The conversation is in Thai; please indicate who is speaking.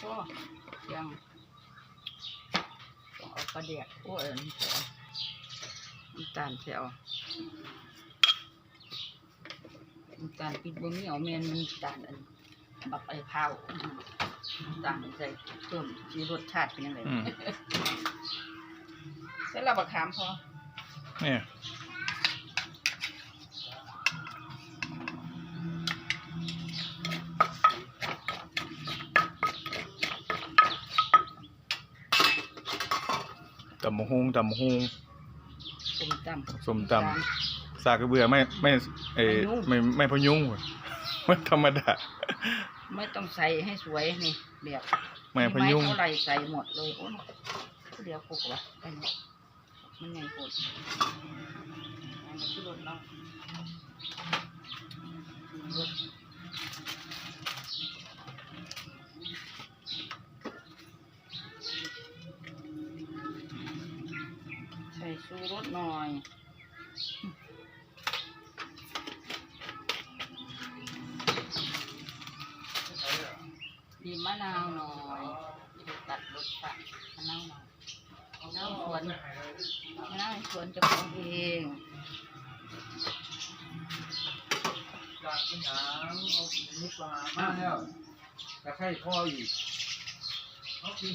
Speaker 1: พ่อยังต้องเอาปลาเดียกโอ้ยอันนี้เสียวน้ำตาลเสียวน้ำตาลปิดบ่มีเอาเมนมันน้ำตาลอันบักไอ้พร้าวน้ำตาลใส่เพิ่มมีรสชาติเป็นยังไง
Speaker 2: อืม
Speaker 1: เสร็จแล้วบักขามพอ
Speaker 2: เนี่ย ตำมะฮุงตำมะฮุง
Speaker 1: ส้มตำ
Speaker 2: ส้มตำสากกระเบือไม่ไม่เออ
Speaker 1: พะยุง
Speaker 2: ไม่ไม่พะยุงเว้ยไม่ธรรมดา
Speaker 1: ไม่ต้องใส่ให้สวยนี่แบบ
Speaker 2: ไม่พะยุง
Speaker 1: ไม้เท่าไหรใส่หมดเลยโอ้ยเดี๋ยวปลุกวะไปหมดมันไงปวดอันนี้คือรถเนา ชูรสหน่อยบีบมะนาวหน่อยตัดรสชาติมะนาวหน่อยมะนาวสวนมะนาวสวนจะของเอง
Speaker 3: จากปัญหาเอาลูปลามาแล้วตะไคร้พ่ออีกเอากิ